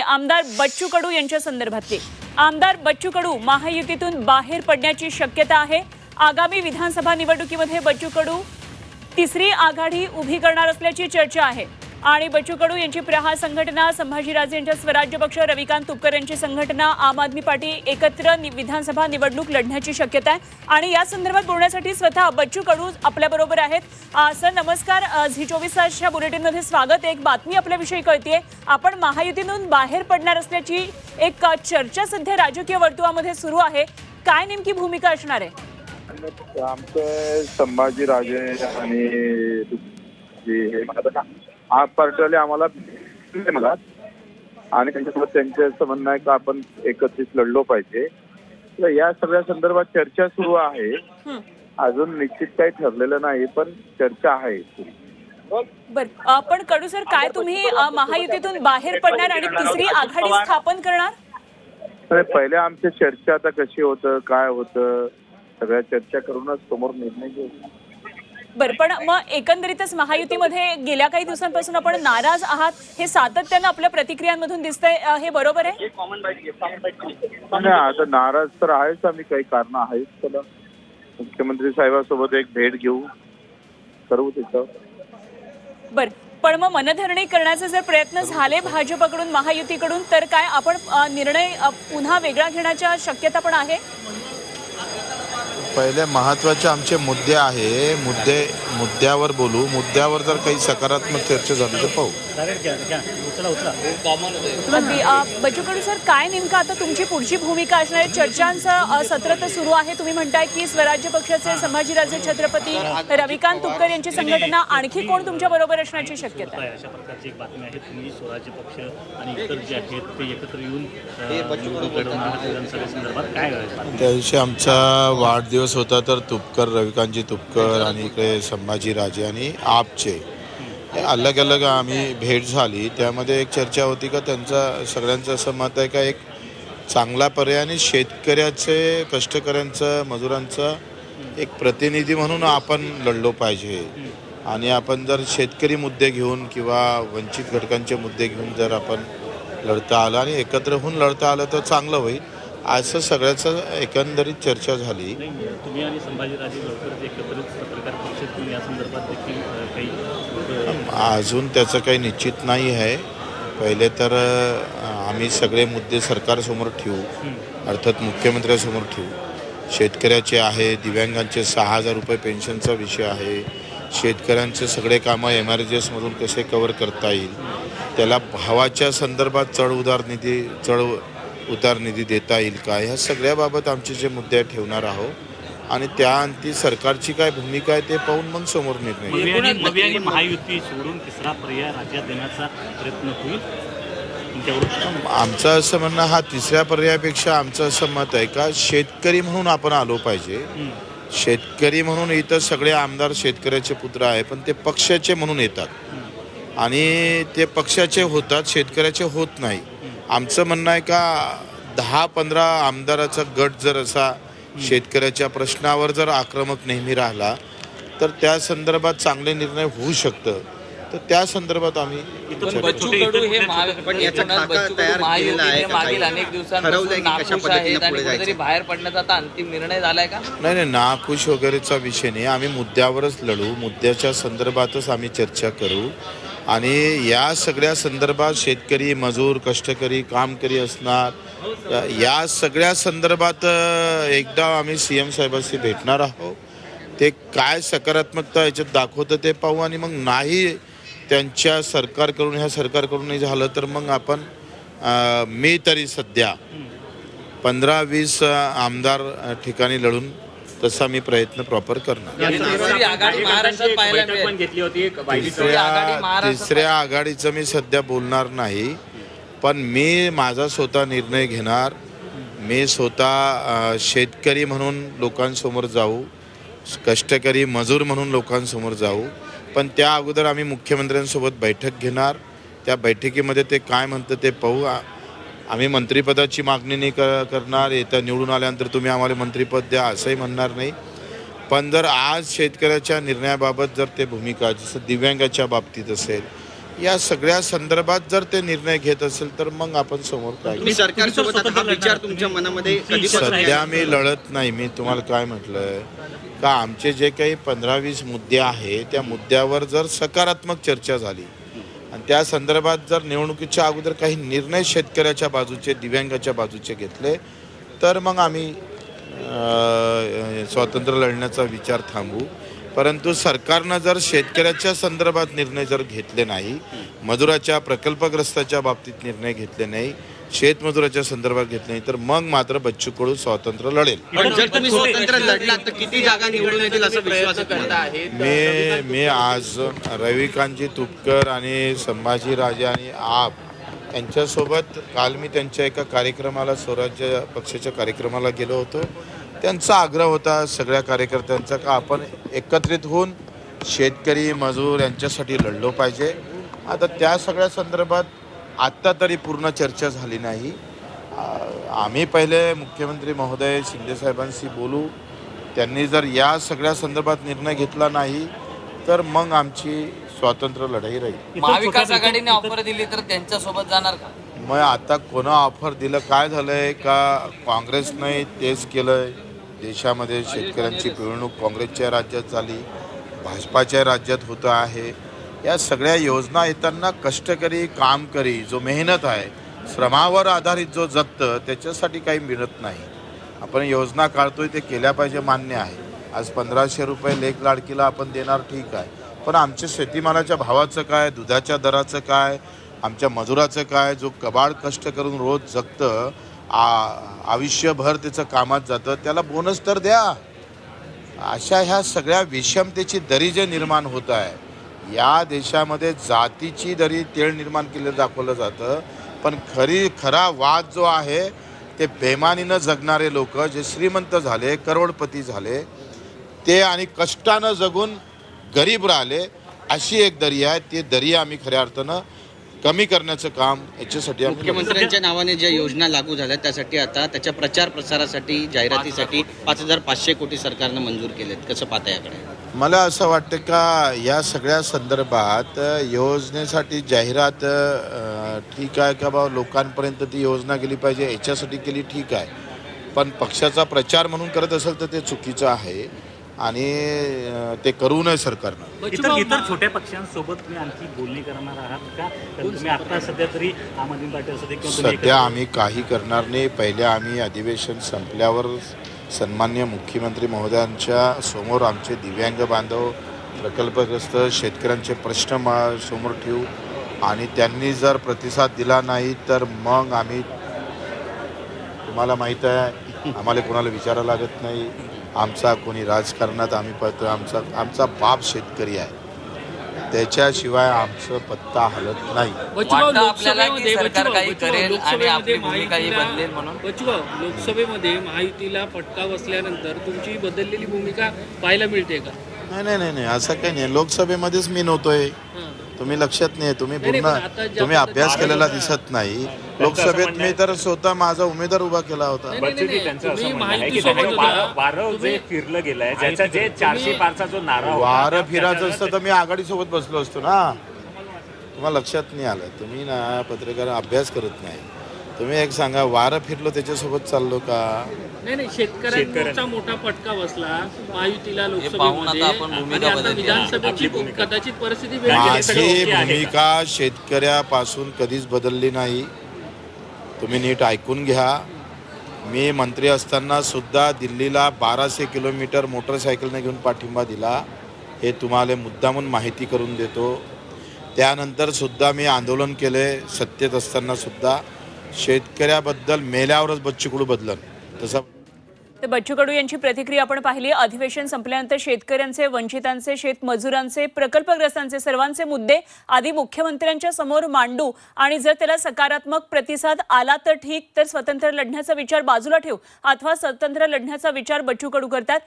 आमदार बच्चू कडू यांच्या संदर्भातली. आमदार बच्चू कडू महायुतीतून बाहेर पडण्याची शक्यता आहे. आगामी विधानसभा निवडणुकीमध्ये बच्चू कडू तिसरी आघाडी उभी करणार असल्याची चर्चा आहे. आणि बच्चू कडू यांची प्रहार संघटना संभाजीराजे यांच्या स्वराज्य पक्ष रविकांत तुपकर यांची संघटना आम आदमी पार्टी एकत्र नि- विधानसभा निवडणूक लढण्याची शक्यता आहे. आणि या संदर्भात बोलण्यासाठी स्वतः बच्चू कडू आपल्याबरोबर आहेत. सर नमस्कार. झी चोवीस तासच्या बुलेटिनमध्ये स्वागत. एक बातमी आपल्याविषयी कळतीये. आपण महायुतीतून बाहेर पडणार असल्याची एक चर्चा सध्या राजकीय वर्तुळामध्ये सुरू आहे. काय नेमकी भूमिका असणार आहे? आमचं संभाजीराजे आणि हे आप पार्टीवाले आम्हाला मला. आणि त्यांच्यासोबत त्यांचं असं म्हणणं आहे का आपण एकत्रित लढलो पाहिजे. तर या सगळ्या संदर्भात चर्चा सुरू आहे. अजून निश्चित काही ठरलेलं नाही पण चर्चा आहे. बर पण कडू सर काय तुम्ही महायुतीतून बाहेर पडणार आणि तिसरी आघाडी स्थापन करणार? पहिले आमची चर्चा आता कशी होतं काय होतं सगळ्या चर्चा करूनच समोर निर्णय घेऊ. बर पण मग एकंदरीतच महायुतीमध्ये गेल्या काही दिवसांपासून आपण नाराज आहात हे सातत्यानं आपल्या प्रतिक्रियांमधून दिसतंय अ, हे बरोबर आहे? नाही आता नाराज तर आहेच आम्ही काही कारण आहेच त्याला मुख्यमंत्री साहेबांसोबत एक भेट घेऊ करू तिथं. बर पण मग मनधरणी करण्याचे जर प्रयत्न झाले भाजपकडून महायुतीकडून तर काय आपण अ, निर्णय अ, पुन्हा वेगळा घेण्याच्या शक्यता पण आहे? पहिले महत्त्वाचे आमचे मुद्दे आहे मुद्दे मुद्द्यावर बोलू. मुद्द्यावर जर काही सकारात्मक चर्चा झाली तर पाहू. अगदी अ, बच्चू कडू सर काय नेमकं आता तुमची पुढची भूमिका असणार? आहे चर्चांचं सत्र तर सुरू आहे. तुम्ही म्हणताय की स्वराज्य पक्षाचे संभाजीराजे छत्रपती रविकांत तुपकर यांची संघटना आणखी कोण तुमच्या बरोबर असण्याची शक्यता आहे? अशा प्रकारची एक बातमी आहे. तुम्ही स्वराज्य पक्ष आणि इतर जे आहेत ते एकत्र येऊन विधानसभेसंदर्भात. काय त्या दिवशी आमचा वाढदिवस होता तर तुपकर रविकांतजी तुपकर आणि इकडे संभाजी राजे आणि आपचे. हे अलग अलग आम्ही भेट झाली. त्यामध्ये एक चर्चा होती का त्यांचा सगळ्यांचं असं मत आहे का एक चांगला पर्याय आणि शेतकऱ्याचे कष्टकऱ्यांचं मजुरांचं एक प्रतिनिधी म्हणून आपण लढलो पाहिजे. आणि आपण जर शेतकरी मुद्दे घेऊन किंवा वंचित घटकांचे मुद्दे घेऊन जर आपण लढता आलं आणि एकत्र होऊन लढता आलं तर चांगलं होईल. असं सगळ्याचं एकंदरीत चर्चा झाली. तुम्ही आणि संभाजीराजे लवकरच एकत्रित पत्रकार परिषद घेऊन या संदर्भात देखील अ, काही अ, अजून त्याचं काही निश्चित नाही आहे. पहिले तर आम्ही सगळे मुद्दे सरकारसमोर ठेवू. अर्थात मुख्यमंत्र्यासमोर ठेवू. शेतकऱ्याचे आहे दिव्यांगांचे सहा हजार रुपये पेन्शनचा विषय आहे. शेतकऱ्यांचे सगळे कामं एम आर जी एसमधून कसे कवर करता येईल? त्याला भावाच्या संदर्भात चढ उदार निधी चढ उतार निधी देता येईल का? ह्या सगळ्याबाबत आमचे जे मुद्दे ठेवणार आहोत आणि त्या अंती सरकारची काय भूमिका आहे ते पाहून मग समोर निर्णय महायुती सोडून तिसरा पर्याय राज्यात देण्याचा प्रयत्न होईल? आमचं असं म्हणणं हा तिसऱ्या पर्यायापेक्षा आमचं असं मत आहे का शेतकरी म्हणून आपण आलो पाहिजे. शेतकरी म्हणून इथं सगळे आमदार शेतकऱ्याचे पुत्र आहे पण ते पक्षाचे म्हणून येतात. आणि ते पक्षाचे होतात शेतकऱ्याचे होत नाही. आमचं म्हणणं आहे का दहा पंधरा आमदाराचा गट जर असा शेतकऱ्याच्या प्रश्नावर जर आक्रमक नेहमी राहिला तर त्या संदर्भात चांगले निर्णय होऊ शकतं. तर त्या संदर्भात आम्ही इथं बच्चू छोटे- कडू हे छोटे- महा- पण याचा एकूणच खाका बच्चू कडू तयार महायुतीचे केलेला आहे का मागील काही? अनेक ठरवलंय दिवसांपासून की कशा नाखुश पद्धतीने आहेत आणि पुढे कुठेतरी जायचं? बाहेर पडण्याचा आता अंतिम निर्णय झालाय का? नाही नाही नाखुश वगैरेचा विषय नाही. आम्ही मुद्द्यावरच लढू. मुद्द्याच्या संदर्भातच आम्ही चर्चा करू. आणि या सगळ्या संदर्भात शेतकरी मजूर कष्टकरी कामकरी असणार. या- सगळ्या संदर्भात एकदा आम्ही सी एम साहेबांशी भेटणार आहोत. ते काय सकारात्मकता याच्यात दाखवतं ते पाहू आणि मग नाही त्यांच्या सरकारकडून ह्या सरकारकडून झालं तर मग आपण मी तरी सध्या पंधरा वीस आमदार ठिकाणी लढून तसा मी प्रयत्न प्रॉपर करणार. तिसऱ्या आघाडीचं मी सध्या बोलणार नाही पण मी माझा स्वतः निर्णय घेणार. मी स्वतः शेतकरी म्हणून लोकांसमोर जाऊ कष्टकरी मजूर म्हणून लोकांसमोर जाऊ पण त्या अगोदर आम्ही मुख्यमंत्र्यांसोबत बैठक घेणार. त्या बैठकीमध्ये ते काय म्हणतं ते पाहू. आम्ही मंत्रिपदाची मागणी नाही कर करणार येत्या निवडून आल्यानंतर तुम्ही आम्हाला मंत्रिपद द्या असंही म्हणणार नाही. पण जर आज शेतकऱ्याच्या निर्णयाबाबत जर ते भूमिका जसं दिव्यांगाच्या बाबतीत असेल या सगळ्या संदर्भात जर ते निर्णय घेत असेल तर मग आपण समोर काय तुम्ही सरकारसोबत आता विचार तुमच्या मनामध्ये कधीपासून सध्या मी लढत नाही. मी तुम्हाला काय म्हटलंय? का आमचे जे काही पंधरा वीस मुद्दे आहे त्या मुद्द्यावर जर सकारात्मक चर्चा झाली त्या संदर्भात जर निवडणुकीच्या अगोदर काही निर्णय शेतकऱ्याच्या बाजूचे दिव्यांगाच्या बाजूचे घेतले तर मग आम्ही स्वातंत्र्य लढण्याचा विचार थांबू परंतु सरकारनं जर शेतकऱ्याच्या संदर्भात निर्णय जर घेतले नाही मजुराच्या प्रकल्पग्रस्ताच्या बाबतीत निर्णय घेतले नाही शेतमजुराच्या संदर्भात घेतले नाही तर मग मात्र बच्चू कडू स्वातंत्र्य लढेल. पण जर तुम्ही स्वतंत्र लढलात तर किती जागा निवडून येतील असं विश्वास आहे? तुम्हाला? मी मी आज रविकांतजी तुपकर आणि संभाजी राजे आणि आप यांच्यासोबत काल मी त्यांच्या एका कार्यक्रमाला स्वराज्य पक्षाच्या कार्यक्रमाला गेलो होतो. त्यांचा आग्रह होता सगळ्या कार्यकर्त्यांचा का आपण एकत्रित होऊन शेतकरी मजूर यांच्यासाठी लढलो पाहिजे. आता त्या सगळ्या संदर्भात आत्ता तरी पूर्ण चर्चा झाली नाही. आम्ही पहिले मुख्यमंत्री महोदय शिंदेसाहेबांशी बोलू. त्यांनी जर या सगळ्या संदर्भात निर्णय घेतला नाही तर मग आमची स्वातंत्र्य लढाई राहील. महाविकास आघाडीने ऑफर दिली तर त्यांच्यासोबत जाणार का? मग आता कोणा ऑफर दिलं काय झालंय का काँग्रेसने तेच केलंय. देशामध्ये शेतकऱ्यांची पिळवणूक काँग्रेसच्या राज्यात झाली भाजपाच्या राज्यात होतं आहे. या सगळ्या योजना येताना कष्टकरी कामकरी जो मेहनत आहे श्रमावर आधारित जो जगतं त्याच्यासाठी काही मिळत नाही. आपण योजना काढतोय ते केल्या पाहिजे मान्य आहे. आज पंधराशे रुपये लेख लाडकीला आपण देणार ठीक आहे. पण आमच्या शेतीमालाच्या भावाचं काय दुधाच्या दराचं काय आमच्या मजुराचं काय जो कबाड कष्ट करून रोज जगतं आ आयुष्यभर त्याचं कामात जातं त्याला बोनस तर द्या. अशा ह्या सगळ्या विषमतेची दरी जे निर्माण होत आहे या देशामध्ये जातीची दरी तेळ निर्माण केलं दाखवलं जातं. पण खरी खरा वाद जो आहे ते बेमानीनं जगणारे लोक जे श्रीमंत झाले करोडपती झाले ते आणि कष्टानं जगून गरीब राहिले अशी एक दरी आहे. ती दरी आम्ही खऱ्या अर्थानं कमी करण्याचं काम याच्यासाठी. मुख्यमंत्र्यांच्या नावाने ज्या योजना लागू झाल्या त्यासाठी आता त्याच्या प्रचार प्रसारासाठी जाहिरातीसाठी पाच हजार पाचशे कोटी सरकारनं मंजूर केलेत. कसं पाहता याकडे? मला असं वाटतं का या सगळ्या संदर्भात योजनेसाठी जाहिरात ठीक आहे का बा? लोकांपर्यंत ती योजना गेली पाहिजे याच्यासाठी केली ठीक आहे. पण पक्षाचा प्रचार म्हणून करत असेल तर ते चुकीचं आहे आणि ते करू नये सरकारनं. इतर इतर छोट्या पक्षांसोबत तुम्ही आणखी बोलणी करणार आहात का? तुम्ही आता सध्या तरी आम आदमी पार्टी असू दे सध्या आम्ही काही करणार नाही. पहिले आम्ही अधिवेशन संपल्यावर सन्मान्य मुख्यमंत्री महोदयांच्या समोर आमचे दिव्यांग बांधव प्रकल्पग्रस्त शेतकऱ्यांचे प्रश्न मा- समोर ठेवू. आणि त्यांनी जर प्रतिसाद दिला नाही तर मग आम्ही तुम्हाला माहीत आहे आम्हाला कोणाला विचारायला लागत नाही. आमचा कोणी राजकारणात आम्ही पत्र आमचा आमचा बाप शेतकरी आहे. त्याच्याशिवाय आमचं पत्ता हलत नाही. वाटतं आपल्याला की सरकार काही करेल आणि आपली बदलेल म्हणून? लोकसभेमध्ये महायुतीला फटका बसल्यानंतर तुमची बदललेली भूमिका पाहायला मिळते का? नाही नाही नाही नाही असं काही नाही. लोकसभेमध्येच मी नव्हतोय. हां. तुम्ही लक्षात नाही तुम्ही नाही, पूर्ण पण आता ज्या तुम्ही अभ्यास पद्धतीने- केलेला दिसत नाही. लोकसभेत मी तर स्वतः माझा उमेदवार उभा केला होता. नाही, नाही, बच्चूजी नाही, त्यांचं असं तुम्ही म्हणणं आहे की महायुतीसोबत त्याने होता. वारं वारं जे तुम्ही- फिरलं गेलंय ज्याचा जे चारशे पारचा जो नारा होता, वारं त्या- फिरायचं त्याच्यानं असतं तर मी आघाडीसोबत बसलो असतो ना. तुम्हाला लक्षात नाही आलं. तुम्ही ना पत्रकार अभ्यास करत नाही. तुम्ही एक सांगा वारं फिरलो त्याच्यासोबत चाललो का? नाही नाही शेतकऱ्यांचा मोठा फटका बसला. महायुतीला पाहून आता लोकसभेमध्ये आपण भूमिका आणि आता बदलली. विधानसभेची कदाचित परिस्थिती वेगळी सगळं माझी ओके आहे. का? भूमिका शेतकऱ्यापासून कधीच बदलली नाही. तुम्ही नीट ऐकून घ्या. मी मंत्री असताना सुद्धा दिल्लीला बाराशे किलोमीटर मोटरसायकलने घेऊन पाठिंबा दिला. हे तुम्हाला मुद्दामून माहिती करून देतो. त्यानंतर सुद्धा मी आंदोलन केले सत्तेत असताना सुद्धा. शेतकऱ्याबद्दल मेल्यावरच बच्चू कडू बदलन. तसं तर बच्चू कडू यांची प्रतिक्रिया आपण पाहिली. अधिवेशन संपल्यानंतर शेतकऱ्यांचे वंचितांचे शेतमजुरांचे प्रकल्पग्रस्तांचे सर्वांचे मुद्दे आधी मुख्यमंत्र्यांच्या समोर मांडू आणि जर त्याला सकारात्मक प्रतिसाद आला तर ठीक तर स्वतंत्र लढण्याचा विचार बाजूला ठेवू. अथवा स्वतंत्र लढण्याचा विचार बच्चू कडू करतात.